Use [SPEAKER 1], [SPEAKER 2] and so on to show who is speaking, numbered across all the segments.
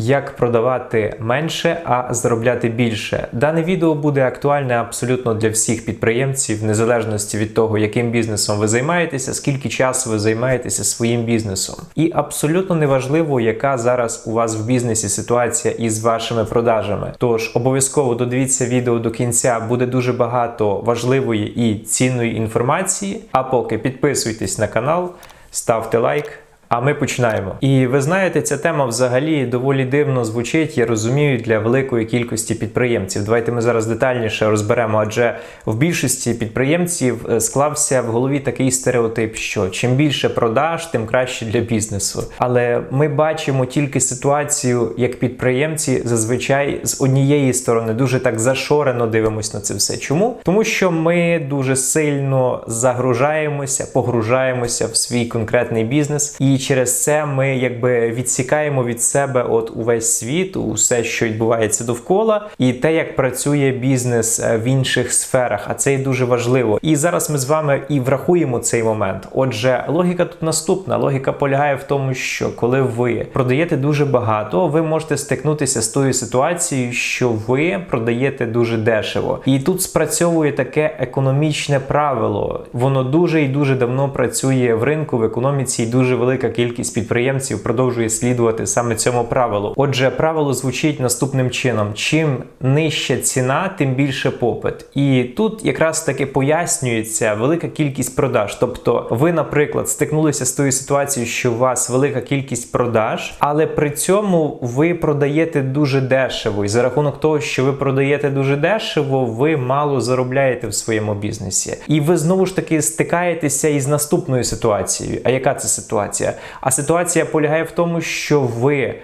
[SPEAKER 1] Як продавати менше, а заробляти більше. Дане відео буде актуальне абсолютно для всіх підприємців, в незалежності від того, яким бізнесом ви займаєтеся, скільки часу ви займаєтеся своїм бізнесом. І абсолютно неважливо, яка зараз у вас в бізнесі ситуація із вашими продажами. Тож обов'язково додивіться відео до кінця, буде дуже багато важливої і цінної інформації. А поки підписуйтесь на канал, ставте лайк. А ми починаємо. І ви знаєте, ця тема взагалі доволі дивно звучить, я розумію, для великої кількості підприємців. Давайте ми зараз детальніше розберемо, адже в більшості підприємців е, склався в голові такий стереотип, що чим більше продаж, тим краще для бізнесу. Але ми бачимо тільки ситуацію, як підприємці зазвичай з однієї сторони дуже так зашорено дивимося на це все. Чому? Тому що ми дуже сильно загружаємося, погружаємося в свій конкретний бізнес, і через це ми якби відсікаємо від себе от увесь світ, усе, що відбувається довкола, і те, як працює бізнес е, в інших сферах. А це є дуже важливо. І зараз ми з вами і врахуємо цей момент. Отже, логіка тут наступна. Логіка полягає в тому, що коли ви продаєте дуже багато, ви можете стикнутися з тою ситуацією, що ви продаєте дуже дешево. І тут спрацьовує таке економічне правило. Воно дуже і дуже давно працює в ринку в економіці, і дуже велика кількість підприємців продовжує слідувати саме цьому правилу. Отже, правило звучить наступним чином: чим нижча ціна, тим більше попит. І тут якраз таки пояснюється велика кількість продаж. Тобто, ви, наприклад, стикнулися з тою ситуацією, що у вас велика кількість продаж, але при цьому ви продаєте дуже дешево. І за рахунок того, що ви продаєте дуже дешево, ви мало заробляєте в своєму бізнесі. І ви знову ж таки стикаєтеся із наступною ситуацією. А яка це ситуація? А ситуація полягає в тому, що ви.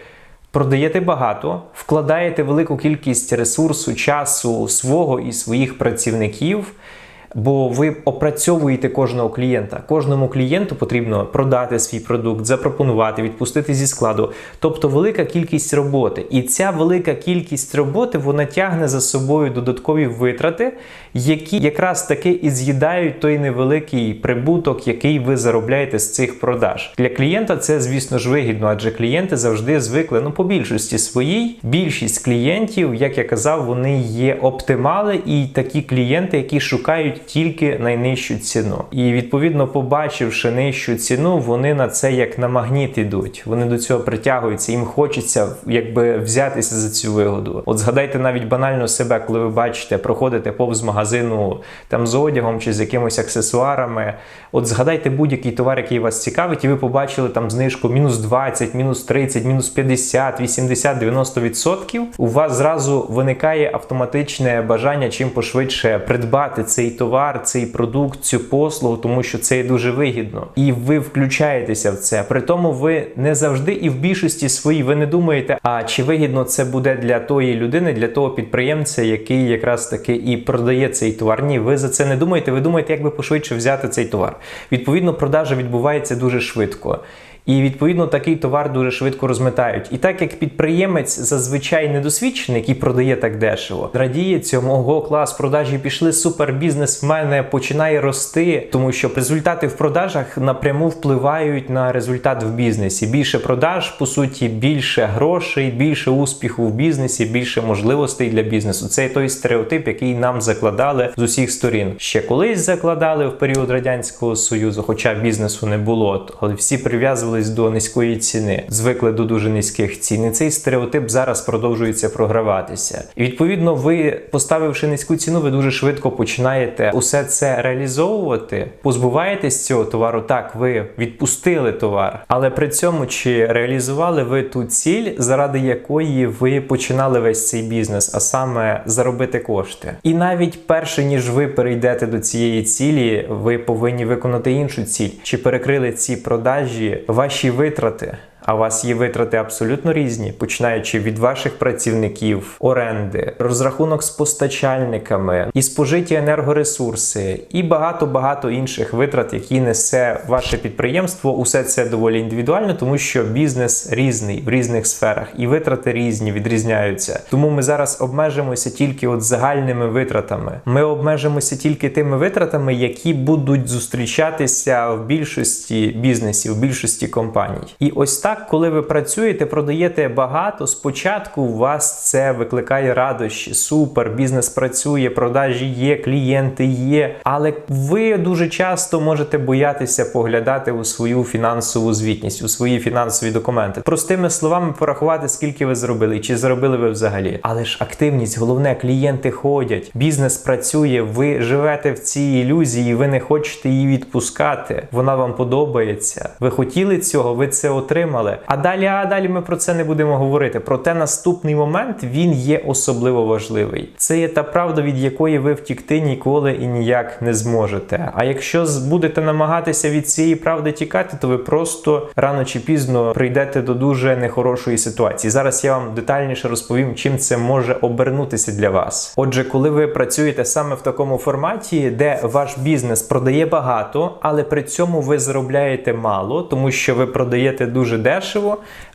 [SPEAKER 1] Продаєте багато, вкладаєте велику кількість ресурсу, часу свого і своїх працівників, бо ви опрацьовуєте кожного клієнта. Кожному клієнту потрібно продати свій продукт, запропонувати, відпустити зі складу. Тобто велика кількість роботи. І ця велика кількість роботи вона тягне за собою додаткові витрати, які якраз таки і з'їдають той невеликий прибуток, який ви заробляєте з цих продаж. Для клієнта це, звісно ж, вигідно, адже клієнти завжди звикли, ну, по більшості своїй. Більшість клієнтів, як я казав, вони є оптимали і такі клієнти, які шукають тільки найнижчу ціну. І відповідно, побачивши нижчу ціну, вони на це як на магніт ідуть. Вони до цього притягуються, їм хочеться якби взятися за цю вигоду. От згадайте навіть банально себе, коли ви бачите, проходите повз магазину там з одягом чи з якимось аксесуарами. От згадайте будь-який товар, який вас цікавить, і ви побачили там знижку мінус 20, мінус 30, мінус 50, 80, 90%. У вас зразу виникає автоматичне бажання чим пошвидше придбати цей товар, цей продукт, цю послугу, тому що це є дуже вигідно. І ви включаєтеся в це. При тому ви не завжди і в більшості своїй ви не думаєте, а чи вигідно це буде для тої людини, для того підприємця, який якраз таки і продає цей товар. Ні, ви за це не думаєте. Ви думаєте, як би пошвидше взяти цей товар. Відповідно, продажа відбувається дуже швидко. І відповідно такий товар дуже швидко розмитають. І так як підприємець зазвичай недосвідчений, який продає так дешево, радіє цьому ого, клас, продажі пішли, супер бізнес в мене починає рости, тому що результати в продажах напряму впливають на результат в бізнесі. Більше продаж, по суті, більше грошей, більше успіху в бізнесі, більше можливостей для бізнесу. Це той стереотип, який нам закладали з усіх сторін. Ще колись закладали в період радянського союзу, хоча бізнесу не було, але всі прив'язували до низької ціни, звикли до дуже низьких цін. І цей стереотип зараз продовжується програватися. І відповідно, ви, поставивши низьку ціну, ви дуже швидко починаєте усе це реалізовувати, позбуваєтесь цього товару. Так, ви відпустили товар, але при цьому чи реалізували ви ту ціль, заради якої ви починали весь цей бізнес, а саме заробити кошти. І навіть перше ніж ви перейдете до цієї цілі, ви повинні виконати іншу ціль, чи перекрили ці продажі ваші витрати. А у вас є витрати абсолютно різні, починаючи від ваших працівників, оренди, розрахунок з постачальниками, і спожиті енергоресурси, і багато-багато інших витрат, які несе ваше підприємство. Усе це доволі індивідуально, тому що бізнес різний в різних сферах, і витрати різні відрізняються. Тому ми зараз обмежимося тільки от загальними витратами. Ми обмежимося тільки тими витратами, які будуть зустрічатися в більшості бізнесів, в більшості компаній. І ось так так, коли ви працюєте, продаєте багато, спочатку у вас це викликає радощі. Супер, бізнес працює, продажі є, клієнти є. Але ви дуже часто можете боятися поглядати у свою фінансову звітність, у свої фінансові документи. Простими словами, порахувати, скільки ви зробили, чи зробили ви взагалі. Але ж активність, головне, клієнти ходять, бізнес працює, ви живете в цій ілюзії, ви не хочете її відпускати. Вона вам подобається. Ви хотіли цього, ви це отримали. А далі, а далі ми про це не будемо говорити. Проте наступний момент він є особливо важливий. Це є та правда, від якої ви втікти ніколи і ніяк не зможете. А якщо будете намагатися від цієї правди тікати, то ви просто рано чи пізно прийдете до дуже нехорошої ситуації. Зараз я вам детальніше розповім, чим це може обернутися для вас. Отже, коли ви працюєте саме в такому форматі, де ваш бізнес продає багато, але при цьому ви заробляєте мало, тому що ви продаєте дуже дешево,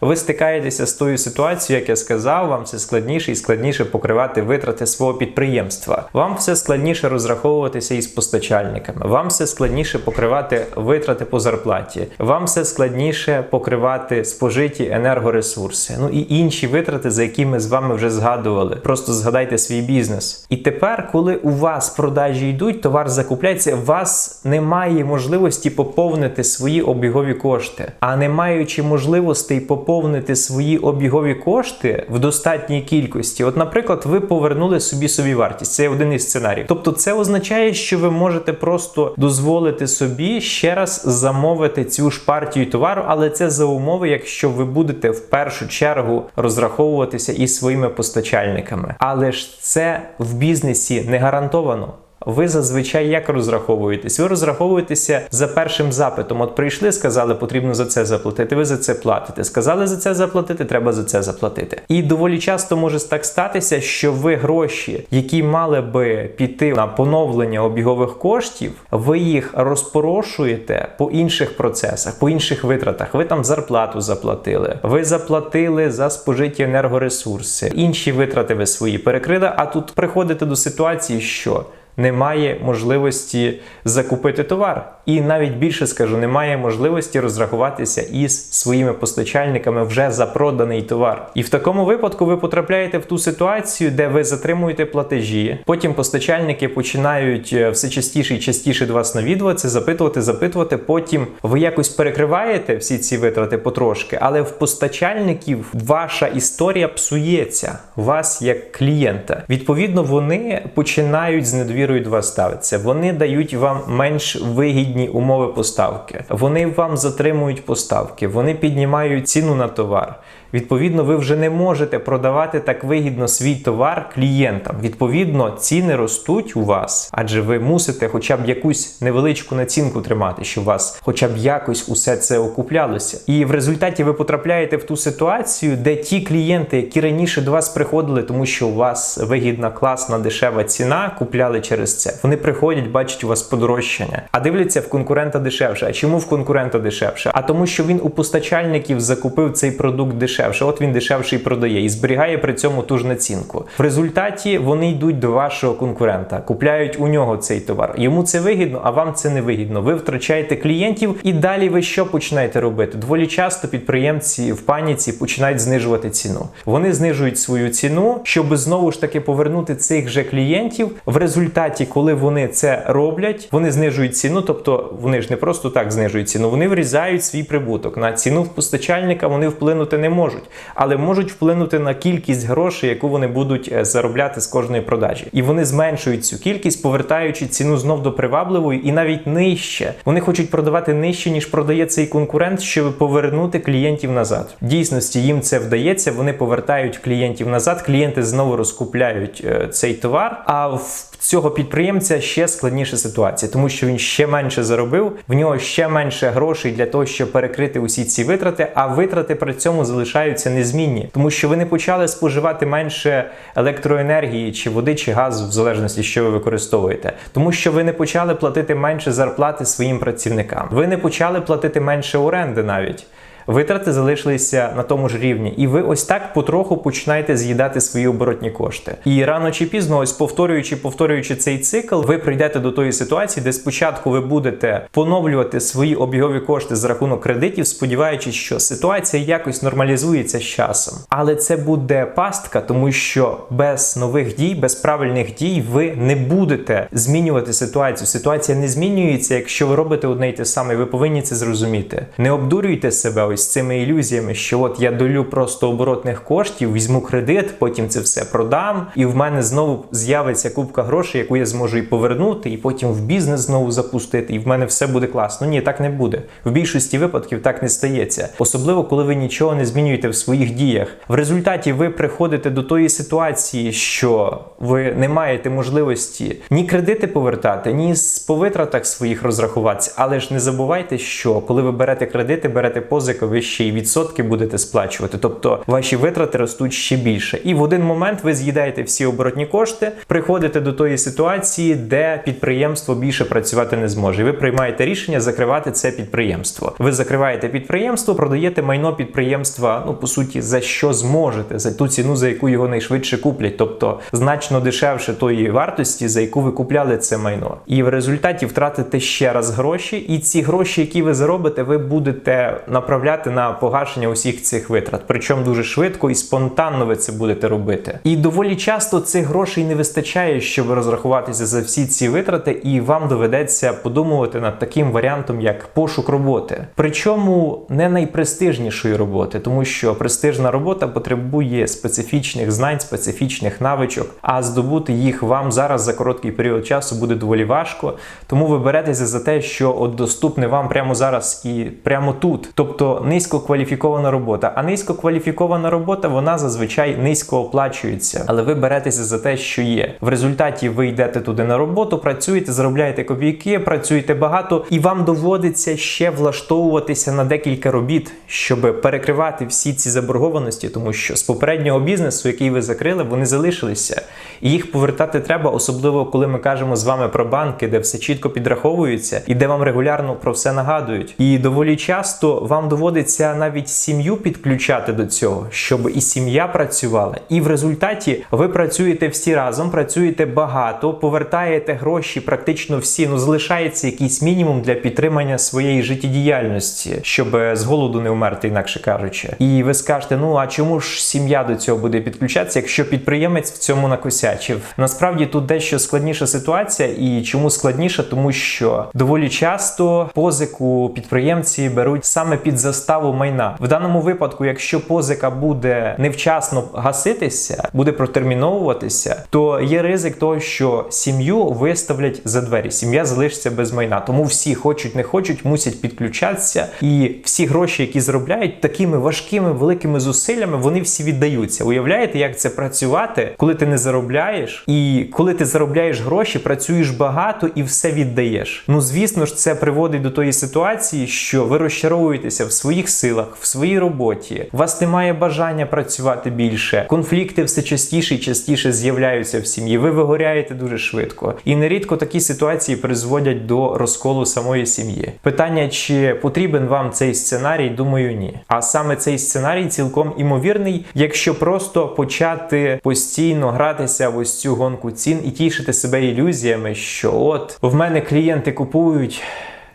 [SPEAKER 1] ви стикаєтеся з тою ситуацією, як я сказав, вам все складніше і складніше покривати витрати свого підприємства. Вам все складніше розраховуватися із постачальниками. Вам все складніше покривати витрати по зарплаті. Вам все складніше покривати спожиті енергоресурси. Ну і інші витрати, за які ми з вами вже згадували. Просто згадайте свій бізнес. І тепер, коли у вас продажі йдуть, товар закупляється, у вас немає можливості поповнити свої обігові кошти. А не маючи можливостей поповнити свої обігові кошти в достатній кількості, от, наприклад, ви повернули собі собі вартість. Це один із сценаріїв. Тобто, це означає, що ви можете просто дозволити собі ще раз замовити цю ж партію товару, але це за умови, якщо ви будете в першу чергу розраховуватися із своїми постачальниками. Але ж це в бізнесі не гарантовано. Ви зазвичай як розраховуєтесь? Ви розраховуєтеся за першим запитом. От прийшли, сказали, потрібно за це заплатити. Ви за це платите. Сказали за це заплатити, треба за це заплатити. І доволі часто може так статися, що ви гроші, які мали би піти на поновлення обігових коштів, ви їх розпорошуєте по інших процесах, по інших витратах. Ви там зарплату заплатили, ви заплатили за спожиті енергоресурси, інші витрати ви свої перекрили. А тут приходите до ситуації, що немає можливості закупити товар, і навіть більше скажу, немає можливості розрахуватися із своїми постачальниками вже за проданий товар. І в такому випадку ви потрапляєте в ту ситуацію, де ви затримуєте платежі. Потім постачальники починають е, все частіше і частіше до вас навідуватися, запитувати, запитувати. Потім ви якось перекриваєте всі ці витрати потрошки, але в постачальників ваша історія псується вас як клієнта. Відповідно, вони починають з недовірою до вас ставитися. Вони дають вам менш вигідні умови поставки. Вони вам затримують поставки, вони піднімають ціну на товар. Відповідно, ви вже не можете продавати так вигідно свій товар клієнтам. Відповідно, ціни ростуть у вас, адже ви мусите хоча б якусь невеличку націнку тримати, щоб вас хоча б якось усе це окуплялося. І в результаті ви потрапляєте в ту ситуацію, де ті клієнти, які раніше до вас приходили, тому що у вас вигідна, класна, дешева ціна, купляли через це. Вони приходять, бачать у вас подорожчання, а дивляться в конкурента дешевше. А чому в конкурента дешевше? А тому, що він у постачальників закупив цей продукт дешевше. От він дешевше і продає і зберігає при цьому ту ж націнку. В результаті вони йдуть до вашого конкурента, купляють у нього цей товар. Йому це вигідно, а вам це не вигідно. Ви втрачаєте клієнтів, і далі ви що починаєте робити? Доволі часто підприємці в паніці починають знижувати ціну. Вони знижують свою ціну, щоб знову ж таки повернути цих же клієнтів. В результаті, коли вони це роблять, вони знижують ціну, тобто вони ж не просто так знижують ціну, вони врізають свій прибуток. На ціну в постачальника вони вплинути не можуть, але можуть вплинути на кількість грошей, яку вони будуть е, заробляти з кожної продажі. І вони зменшують цю кількість, повертаючи ціну знов до привабливої і навіть нижче. Вони хочуть продавати нижче, ніж продає цей конкурент, щоб повернути клієнтів назад. В дійсності їм це вдається. Вони повертають клієнтів назад. Клієнти знову розкупляють е, цей товар. А в цього підприємця ще складніша ситуація, тому що він ще менше заробив, в нього ще менше грошей для того, щоб перекрити усі ці витрати. А витрати при цьому залишаються незмінні, тому що ви не почали споживати менше електроенергії чи води, чи газу, в залежності, що ви використовуєте, тому що ви не почали платити менше зарплати своїм працівникам. Ви не почали платити менше оренди навіть. Витрати залишилися на тому ж рівні, і ви ось так потроху починаєте з'їдати свої оборотні кошти. І рано чи пізно, ось повторюючи, повторюючи цей цикл, ви прийдете до тої ситуації, де спочатку ви будете поновлювати свої обігові кошти за рахунок кредитів, сподіваючись, що ситуація якось нормалізується з часом. Але це буде пастка, тому що без нових дій, без правильних дій, ви не будете змінювати ситуацію. Ситуація не змінюється, якщо ви робите одне й те саме. Ви повинні це зрозуміти. Не обдурюйте себе ось цими ілюзіями, що от я долю просто оборотних коштів, візьму кредит, потім це все продам, і в мене знову з'явиться купка грошей, яку я зможу і повернути, і потім в бізнес знову запустити, і в мене все буде класно. Ні, так не буде. В більшості випадків так не стається, особливо коли ви нічого не змінюєте в своїх діях. В результаті ви приходите до тої ситуації, що ви не маєте можливості ні кредити повертати, ні з по витратах своїх розрахуватися. Але ж не забувайте, що коли ви берете кредити, берете позики, ви ще й відсотки будете сплачувати. Тобто ваші витрати ростуть ще більше. І в один момент ви з'їдаєте всі оборотні кошти, приходите до тої ситуації, де підприємство більше працювати не зможе. І ви приймаєте рішення закривати це підприємство. Ви закриваєте підприємство, продаєте майно підприємства. Ну по суті, за що зможете, за ту ціну, за яку його найшвидше куплять, тобто значно дешевше тої вартості, за яку ви купляли це майно. І в результаті втратите ще раз гроші, і ці гроші, які ви заробите, ви будете направляти на погашення усіх цих витрат. Причому дуже швидко і спонтанно ви це будете робити. І доволі часто цих грошей не вистачає, щоб розрахуватися за всі ці витрати, і вам доведеться подумувати над таким варіантом, як пошук роботи. Причому не найпрестижнішої роботи, тому що престижна робота потребує специфічних знань, специфічних навичок, а здобути їх вам зараз за короткий період часу буде доволі важко. Тому ви беретеся за те, що от доступне вам прямо зараз і прямо тут, тобто низькокваліфікована робота. А низькокваліфікована робота вона зазвичай низько оплачується, але ви беретеся за те, що є. В результаті ви йдете туди на роботу, працюєте, заробляєте копійки, працюєте багато, і вам доводиться ще влаштовуватися на декілька робіт, щоб перекривати всі ці заборгованості, тому що з попереднього бізнесу, який ви закрили, вони залишилися, і їх повертати треба, особливо коли ми кажемо з вами про банки, де все чітко підраховується і де вам регулярно про все нагадують. І доволі часто вам доводиться навіть сім'ю підключати до цього, щоб і сім'я працювала. І в результаті ви працюєте всі разом, працюєте багато, повертаєте гроші практично всі. Ну залишається якийсь мінімум для підтримання своєї життєдіяльності, щоб з голоду не вмерти, інакше кажучи. І ви скажете, ну а чому ж сім'я до цього буде підключатися, якщо підприємець в цьому накосячив? Насправді тут дещо складніша ситуація, і чому складніша, тому що доволі часто позику підприємці беруть саме під заставу майна. В даному випадку, якщо позика буде невчасно гаситися, буде протерміновуватися, то є ризик того, що сім'ю виставлять за двері. Сім'я залишиться без майна. Тому всі хочуть, не хочуть, мусять підключатися, і всі гроші, які заробляють, такими важкими великими зусиллями, вони всі віддаються. Уявляєте, як це працювати, коли ти не заробляєш, і коли ти заробляєш гроші, працюєш багато і все віддаєш. Ну звісно ж, це приводить до тої ситуації, що ви розчаровуєтеся в своїх силах, в своїй роботі. У вас немає бажання працювати більше. Конфлікти все частіше і частіше з'являються в сім'ї. Ви вигоряєте дуже швидко. І нерідко такі ситуації призводять до розколу самої сім'ї. Питання, чи потрібен вам цей сценарій, думаю, ні. А саме цей сценарій цілком імовірний, якщо просто почати постійно гратися в ось цю гонку цін і тішити себе ілюзіями, що от в мене клієнти купують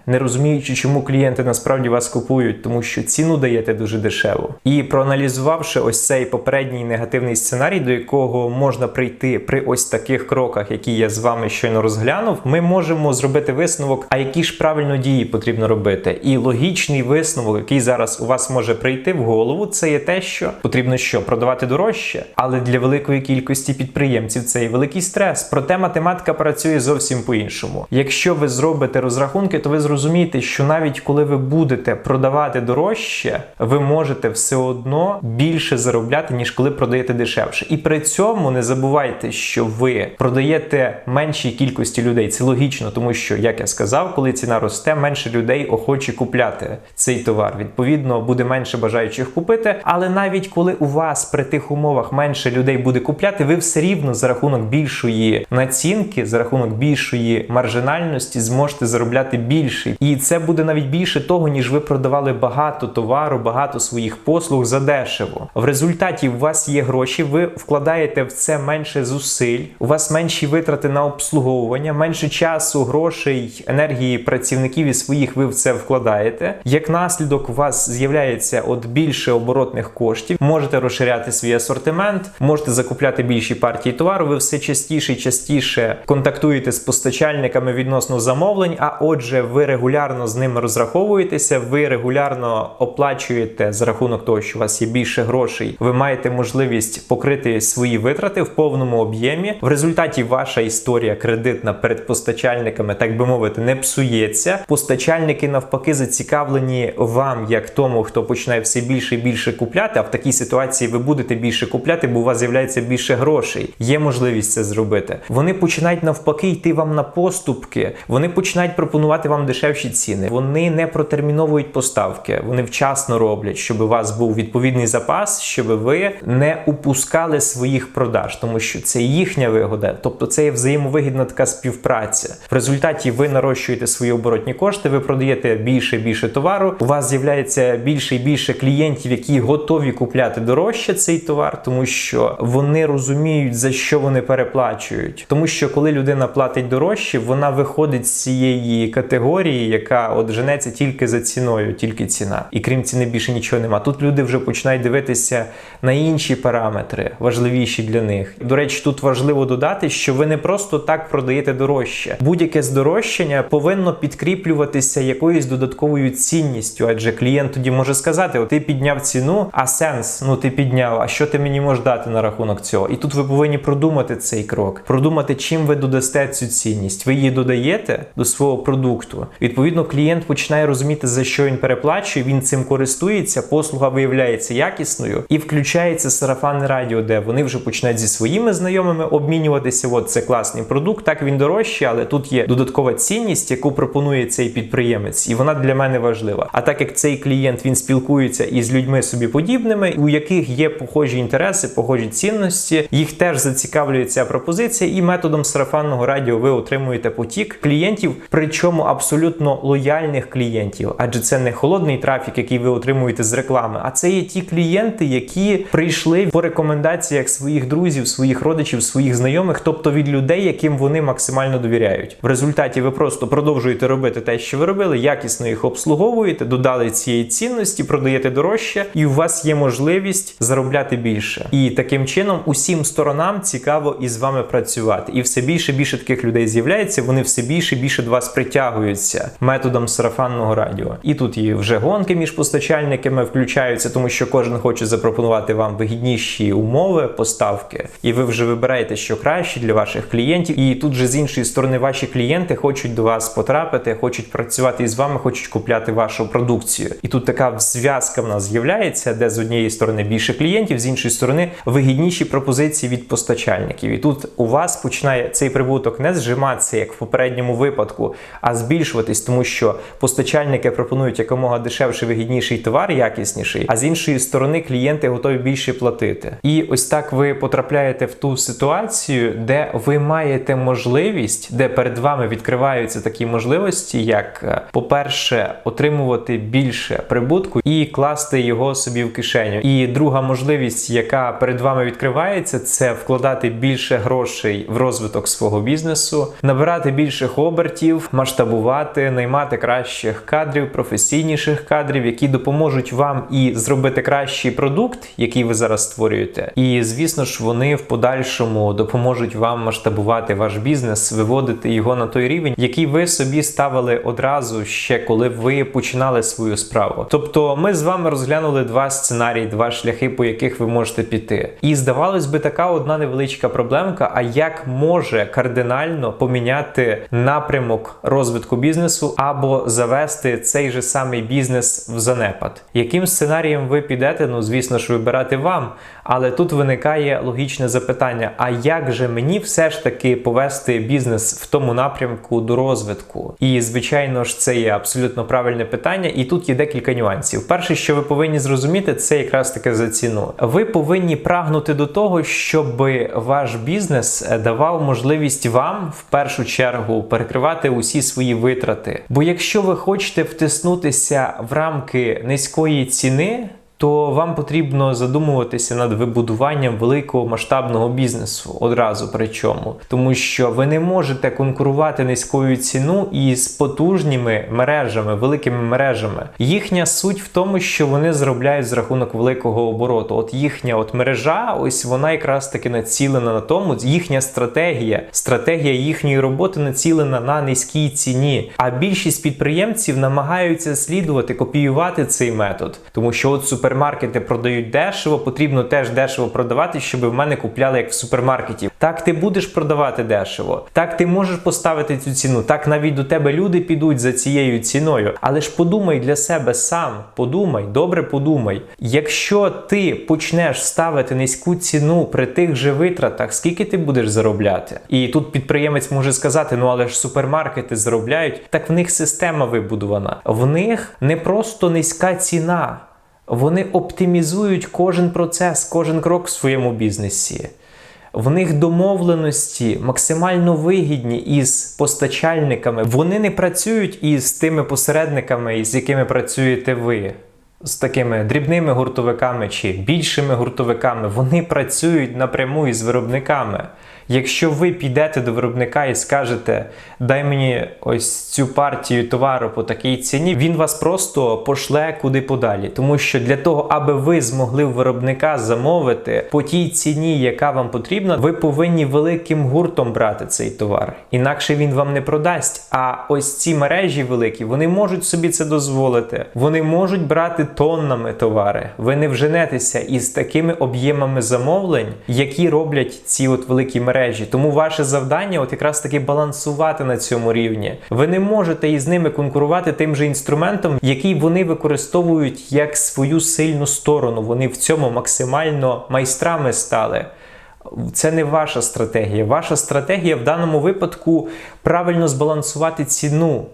[SPEAKER 1] не розуміючи, чому клієнти насправді вас купують, тому що ціну даєте дуже дешево. І проаналізувавши ось цей попередній негативний сценарій, до якого можна прийти при ось таких кроках, які я з вами щойно розглянув, ми можемо зробити висновок, а які ж правильно дії потрібно робити. І логічний висновок, який зараз у вас може прийти в голову, це є те, що потрібно що продавати дорожче, але для великої кількості підприємців це і великий стрес. Проте математика працює зовсім по-іншому. Якщо ви зробите розрахунки, то ви зрозумієте, зрозумійте, що навіть коли ви будете продавати дорожче, ви можете все одно більше заробляти, ніж коли продаєте дешевше. І при цьому не забувайте, що ви продаєте меншій кількості людей. Це логічно, тому що, як я сказав, коли ціна росте, менше людей охоче купляти цей товар. Відповідно, буде менше бажаючих купити. Але навіть коли у вас при тих умовах менше людей буде купляти, ви все рівно за рахунок більшої націнки, за рахунок більшої маржинальності зможете заробляти більше більший. І це буде навіть більше того, ніж ви продавали багато товару, багато своїх послуг за дешево. В результаті у вас є гроші, ви вкладаєте в це менше зусиль, у вас менші витрати на обслуговування, менше часу, грошей, енергії працівників і своїх ви в це вкладаєте. Як наслідок, у вас з'являється от більше оборотних коштів, можете розширяти свій асортимент, можете закупляти більші партії товару. Ви все частіше і частіше контактуєте з постачальниками відносно замовлень. А отже, ви регулярно з ними розраховуєтеся, ви регулярно оплачуєте за рахунок того, що у вас є більше грошей. Ви маєте можливість покрити свої витрати в повному об'ємі. В результаті ваша історія кредитна перед постачальниками, так би мовити, не псується. Постачальники навпаки зацікавлені вам, як тому, хто починає все більше і більше купляти. А в такій ситуації ви будете більше купляти, бо у вас з'являється більше грошей. Є можливість це зробити. Вони починають навпаки йти вам на поступки. Вони починають пропонувати вам дешевші ціни. Вони не протерміновують поставки. Вони вчасно роблять, щоб у вас був відповідний запас, щоб ви не упускали своїх продаж, тому що це їхня вигода, тобто це є взаємовигідна така співпраця. В результаті ви нарощуєте свої оборотні кошти, ви продаєте більше і більше товару. У вас з'являється більше і більше клієнтів, які готові купляти дорожче цей товар, тому що вони розуміють за що вони переплачують. Тому що коли людина платить дорожче, вона виходить з цієї категорії, яка от женеться тільки за ціною, тільки ціна. І крім ціни більше нічого нема. Тут люди вже починають дивитися на інші параметри, важливіші для них. До речі, тут важливо додати, що ви не просто так продаєте дорожче. Будь-яке здорожчання повинно підкріплюватися якоюсь додатковою цінністю, адже клієнт тоді може сказати: О, ти підняв ціну, а сенс, ну ти підняв. А що ти мені можеш дати на рахунок цього? І тут ви повинні продумати цей крок, продумати, чим ви додасте цю цінність. Ви її додаєте до свого продукту. Відповідно, клієнт починає розуміти, за що він переплачує. Він цим користується, послуга виявляється якісною і включається сарафанне радіо, де вони вже починають зі своїми знайомими обмінюватися. От це класний продукт. Так він дорожчий, але тут є додаткова цінність, яку пропонує цей підприємець, і вона для мене важлива. А так як цей клієнт він спілкується із людьми собі подібними, у яких є похожі інтереси, похожі цінності, їх теж зацікавлює ця пропозиція, і методом сарафанного радіо ви отримуєте потік клієнтів, причому абсолютно лояльних клієнтів, адже це не холодний трафік, який ви отримуєте з реклами, а це є ті клієнти, які прийшли по рекомендаціях своїх друзів, своїх родичів, своїх знайомих, тобто від людей, яким вони максимально довіряють. В результаті ви просто продовжуєте робити те, що ви робили, якісно їх обслуговуєте, додали цієї цінності, продаєте дорожче, і у вас є можливість заробляти більше. І таким чином усім сторонам цікаво із вами працювати. І все більше більше таких людей з'являється. Вони все більше більше до вас притягуються методом сарафанного радіо. І тут і вже гонки між постачальниками включаються, тому що кожен хоче запропонувати вам вигідніші умови поставки, і ви вже вибираєте, що краще для ваших клієнтів. І тут же з іншої сторони ваші клієнти хочуть до вас потрапити, хочуть працювати із вами, хочуть купляти вашу продукцію. І тут така зв'язка в нас з'являється, де з однієї сторони більше клієнтів, з іншої сторони вигідніші пропозиції від постачальників. І тут у вас починає цей прибуток не зжиматися, як в попередньому випадку, а збільшуватись, тому що постачальники пропонують якомога дешевший, вигідніший товар, якісніший, а з іншої сторони клієнти готові більше платити. І ось так ви потрапляєте в ту ситуацію, де ви маєте можливість, де перед вами відкриваються такі можливості, як, е, по-перше, отримувати більше прибутку і класти його собі в кишеню. І друга можливість, яка перед вами відкривається, це вкладати більше грошей в розвиток свого бізнесу, набирати більших обертів, масштабувати, наймати кращих кадрів, професійніших кадрів, які допоможуть вам і зробити кращий продукт, який ви зараз створюєте. І звісно ж, вони в подальшому допоможуть вам масштабувати ваш бізнес, виводити його на той рівень, який ви собі ставили одразу ще коли ви починали свою справу. Тобто, ми з вами розглянули два сценарії, два шляхи, по яких ви можете піти. І здавалось би, така одна невеличка проблемка. А як може кардинально поміняти напрямок розвитку бізнесу або завести цей же самий бізнес в занепад? Яким сценарієм ви підете? Ну, звісно ж, вибирати вам. Але тут виникає логічне запитання: а як же мені все ж таки повести бізнес в тому напрямку до розвитку? І звичайно ж, це є абсолютно правильне питання, і тут є декілька нюансів. Перше, що ви повинні зрозуміти, це якраз таки за ціну. Ви повинні прагнути до того, щоб ваш бізнес давав можливість вам в першу чергу перекривати усі свої витрати. Витрати. Бо якщо ви хочете втиснутися в рамки низької ціни, то вам потрібно задумуватися над вибудуванням великого масштабного бізнесу одразу причому, тому що ви не можете конкурувати низькою ціну із потужними мережами, великими мережами. Їхня суть в тому, що вони заробляють з рахунок великого обороту. От їхня от мережа, ось вона якраз таки націлена на тому. Їхня стратегія, стратегія їхньої роботи націлена на низькій ціні. А більшість підприємців намагаються слідувати, копіювати цей метод, тому що от супермаркети продають дешево, потрібно теж дешево продавати, щоб в мене купляли як в супермаркеті. Так ти будеш продавати дешево, так ти можеш поставити цю ціну. Так навіть до тебе люди підуть за цією ціною. Але ж подумай для себе сам, подумай, добре подумай. Якщо ти почнеш ставити низьку ціну при тих же витратах, скільки ти будеш заробляти? І тут підприємець може сказати: ну але ж супермаркети заробляють. Так в них система вибудована. В них не просто низька ціна. Вони оптимізують кожен процес, кожен крок в своєму бізнесі. В них домовленості максимально вигідні із постачальниками. Вони не працюють із тими посередниками, з якими працюєте ви. З такими дрібними гуртовиками чи більшими гуртовиками. Вони працюють напряму із виробниками. Якщо ви підете до виробника і скажете, дай мені ось цю партію товару по такій ціні, він вас просто пошле куди подалі. Тому що для того, аби ви змогли виробника замовити по тій ціні, яка вам потрібна, ви повинні великим гуртом брати цей товар. Інакше він вам не продасть. А ось ці мережі великі, вони можуть собі це дозволити. Вони можуть брати тоннами товари. Ви не вженетеся із такими об'ємами замовлень, які роблять ці от великі мережі. Тому ваше завдання, от якраз таки балансувати на цьому рівні. Ви не можете із ними конкурувати тим же інструментом, який вони використовують як свою сильну сторону. Вони в цьому максимально майстрами стали. Це не ваша стратегія. Ваша стратегія в даному випадку правильно збалансувати ціну.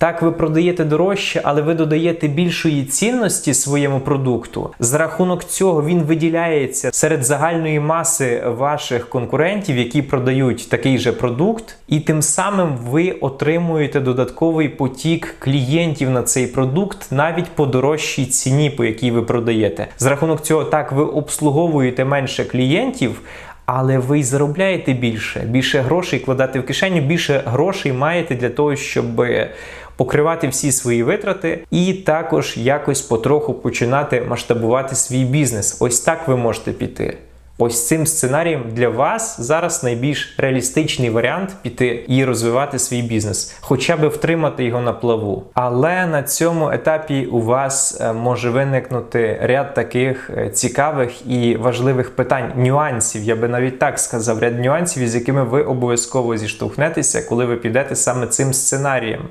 [SPEAKER 1] Так, ви продаєте дорожче, але ви додаєте більшої цінності своєму продукту. За рахунок цього він виділяється серед загальної маси ваших конкурентів, які продають такий же продукт, і тим самим ви отримуєте додатковий потік клієнтів на цей продукт навіть по дорожчій ціні, по якій ви продаєте. За рахунок цього, так ви обслуговуєте менше клієнтів. Але ви й заробляєте більше, більше грошей кладати в кишеню, більше грошей маєте для того, щоб покривати всі свої витрати, і також якось потроху починати масштабувати свій бізнес. Ось так ви можете піти. Ось цим сценарієм для вас зараз найбільш реалістичний варіант піти і розвивати свій бізнес, хоча би втримати його на плаву. Але на цьому етапі у вас е, може виникнути ряд таких е, цікавих і важливих питань, нюансів, я би навіть так сказав, ряд нюансів, з якими ви обов'язково зіштовхнетеся, коли ви підете саме цим сценарієм.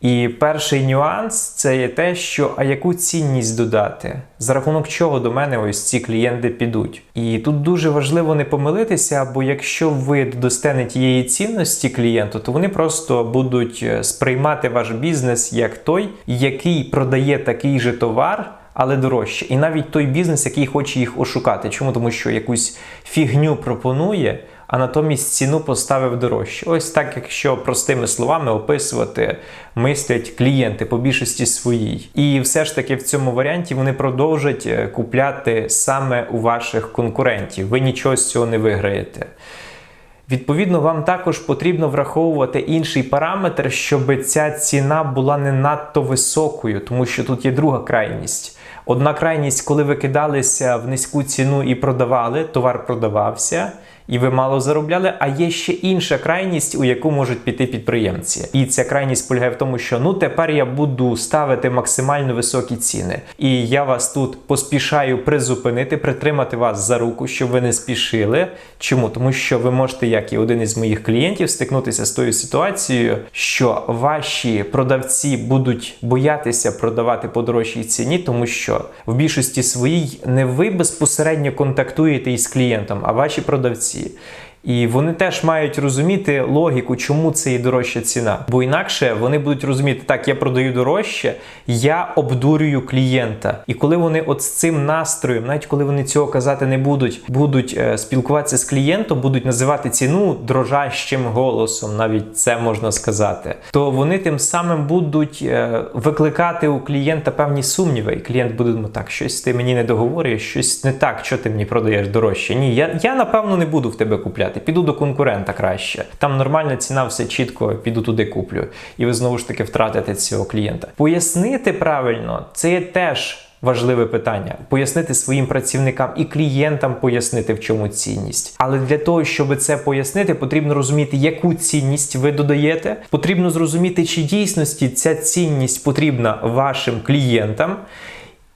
[SPEAKER 1] І перший нюанс це є те, що а яку цінність додати, за рахунок чого до мене ось ці клієнти підуть. І тут дуже важливо не помилитися, бо якщо ви додасте не тієї цінності клієнту, то вони просто будуть е, сприймати ваш бізнес як той, який продає такий же товар. Але дорожче. І навіть той бізнес, який хоче їх ошукати. Чому? Тому що якусь фігню пропонує, а натомість ціну поставив дорожче. Ось так, якщо простими словами описувати, мислять клієнти по більшості своїй. І все ж таки в цьому варіанті вони продовжать е, купляти саме у ваших конкурентів. Ви нічого з цього не виграєте. Відповідно, вам також потрібно враховувати інший параметр, щоб ця ціна була не надто високою, тому що тут є друга крайність. Одна крайність, коли ви кидалися в низьку ціну і продавали, товар продавався і ви мало заробляли. А є ще інша крайність, у яку можуть піти підприємці. І ця крайність полягає в тому, що ну тепер я буду ставити максимально високі ціни. І я вас тут поспішаю призупинити, притримати вас за руку, щоб ви не спішили. Чому? Тому що ви можете, як і один із моїх клієнтів, стикнутися з тою ситуацією, що ваші продавці будуть боятися продавати по дорожчій ціні, тому що в більшості своїй не ви безпосередньо контактуєте із клієнтом, а ваші продавці. acontecia. І вони теж мають розуміти логіку, чому це і дорожча ціна. Бо інакше вони будуть розуміти, так, я продаю дорожче, я обдурюю клієнта. І коли вони от з цим настроєм, навіть коли вони цього казати не будуть, будуть е, спілкуватися з клієнтом, будуть називати ціну дрожащим голосом, навіть це можна сказати, то вони тим самим будуть е, викликати у клієнта певні сумніви. І клієнт буде думати, так, щось ти мені не договорюєш, щось не так, що ти мені продаєш дорожче. Ні, я, я напевно не буду в тебе купляти. Піду до конкурента краще. Там нормальна ціна, все чітко, піду туди куплю. І ви знову ж таки втратите цього клієнта. Пояснити правильно, це теж. Важливе питання пояснити своїм працівникам і клієнтам пояснити, в чому цінність. Але для того, щоб це пояснити, потрібно розуміти, яку цінність ви додаєте. Потрібно зрозуміти, чи дійсності ця цінність потрібна вашим клієнтам.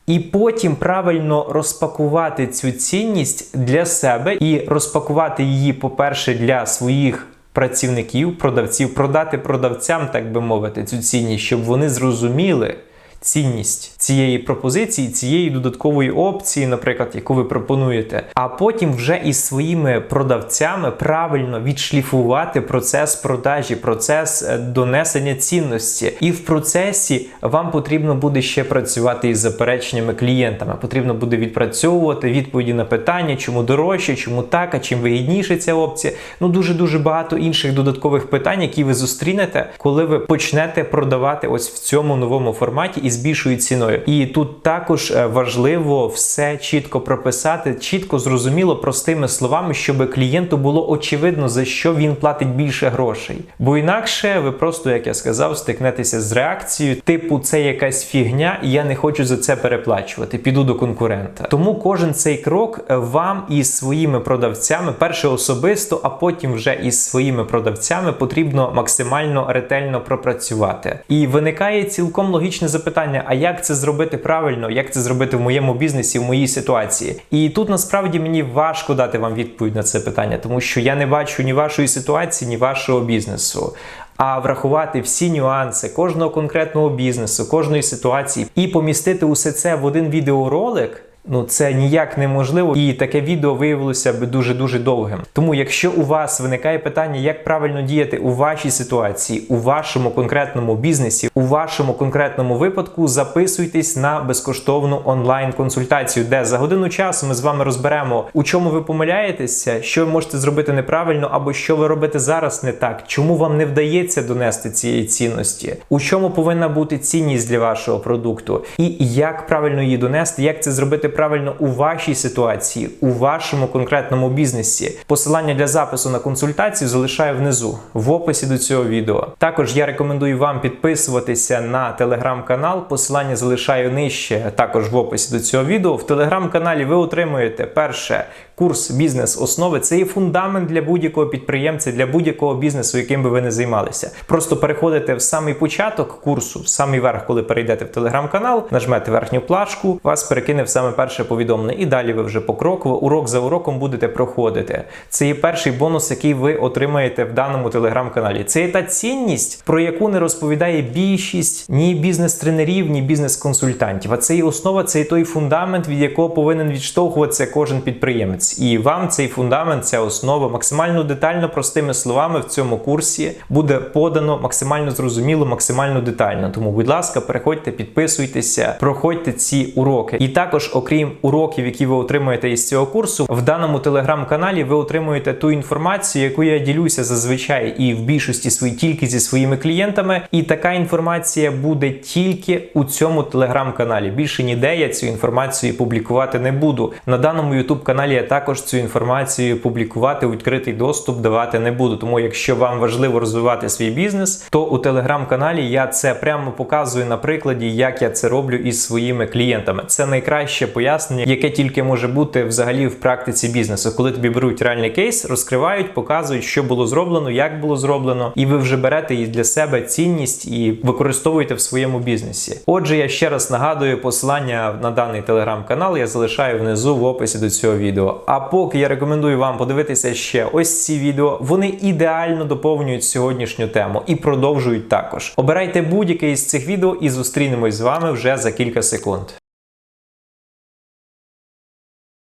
[SPEAKER 1] І потім правильно розпакувати цю цінність для себе і розпакувати її, по-перше, для своїх працівників, продавців, продати продавцям, так би мовити, цю цінність, щоб вони зрозуміли цінність цієї пропозиції, цієї додаткової опції, наприклад, яку ви пропонуєте, а потім вже із своїми продавцями правильно відшліфувати процес продажі, процес е, донесення цінності. І в процесі вам потрібно буде ще працювати із запереченнями клієнтами. Потрібно буде відпрацьовувати відповіді на питання, чому дорожче, чому так, а чим вигідніше ця опція. Ну дуже дуже багато інших додаткових питань, які ви зустрінете, коли ви почнете продавати ось в цьому новому форматі і з більшою ціною. І тут також е, важливо все чітко прописати, чітко зрозуміло простими словами, щоб клієнту було очевидно за що він платить більше грошей. Бо інакше ви просто, як я сказав, стикнетеся з реакцією, типу, це якась фігня, і я не хочу за це переплачувати. Піду до конкурента. Тому кожен цей крок е, вам із своїми продавцями, перше особисто, а потім вже із своїми продавцями потрібно максимально ретельно пропрацювати. І виникає цілком логічне запитання: а як це зробити правильно, як це зробити в моєму бізнесі, в моїй ситуації? І тут насправді мені важко дати вам відповідь на це питання, тому що я не бачу ні вашої ситуації, ні вашого бізнесу. А врахувати всі нюанси кожного конкретного бізнесу, кожної ситуації і помістити усе це в один відеоролик. Ну, це ніяк неможливо, і таке відео виявилося б дуже дуже довгим. Тому, якщо у вас виникає питання, як правильно діяти у вашій ситуації, у вашому конкретному бізнесі, у вашому конкретному випадку, записуйтесь на безкоштовну онлайн-консультацію, де за годину часу ми з вами розберемо, у чому ви помиляєтеся, що ви можете зробити неправильно, або що ви робите зараз не так, чому вам не вдається донести цієї цінності, у чому повинна бути цінність для вашого продукту, і як правильно її донести, як це зробити правильно у вашій ситуації, у вашому конкретному бізнесі. Посилання для запису на консультацію залишаю внизу в описі до цього відео. Також я рекомендую вам підписуватися на телеграм-канал. Посилання залишаю нижче, також в описі до цього відео. В телеграм-каналі ви отримуєте перше. Курс бізнес-основи це є фундамент для будь-якого підприємця, для будь-якого бізнесу, яким би ви не займалися. Просто переходите в самий початок курсу, в самий верх, коли перейдете в телеграм-канал, нажмете верхню плашку, вас перекине в саме перше повідомлення, і далі ви вже покроково, урок за уроком будете проходити. Це є перший бонус, який ви отримаєте в даному телеграм-каналі. Це є та цінність, про яку не розповідає більшість ні бізнес-тренерів, ні бізнес-консультантів. А це є основа, це є той фундамент, від якого повинен відштовхуватися кожен підприємець. І вам цей фундамент, ця основа максимально детально, простими словами в цьому курсі буде подано максимально зрозуміло, максимально детально. Тому, будь ласка, переходьте, підписуйтеся, проходьте ці уроки. І також, окрім уроків, які ви отримуєте із цього курсу, в даному телеграм-каналі ви отримуєте ту інформацію, яку я ділюся зазвичай і в більшості свої тільки зі своїми клієнтами. І така інформація буде тільки у цьому телеграм-каналі. Більше ніде я цю інформацію публікувати не буду. На даному ютуб каналі я також цю інформацію публікувати відкритий доступ давати не буду. Тому, якщо вам важливо розвивати свій бізнес, то у телеграм-каналі я це прямо показую на прикладі, як я це роблю із своїми клієнтами. Це найкраще пояснення, яке тільки може бути взагалі в практиці бізнесу, коли тобі беруть реальний кейс, розкривають, показують, що було зроблено, як було зроблено, і ви вже берете і для себе цінність і використовуєте в своєму бізнесі. Отже, я ще раз нагадую, посилання на даний телеграм-канал я залишаю внизу в описі до цього відео. А поки я рекомендую вам подивитися ще ось ці відео, вони ідеально доповнюють сьогоднішню тему і продовжують також. Обирайте будь-яке із цих відео і зустрінемось з вами вже за кілька секунд.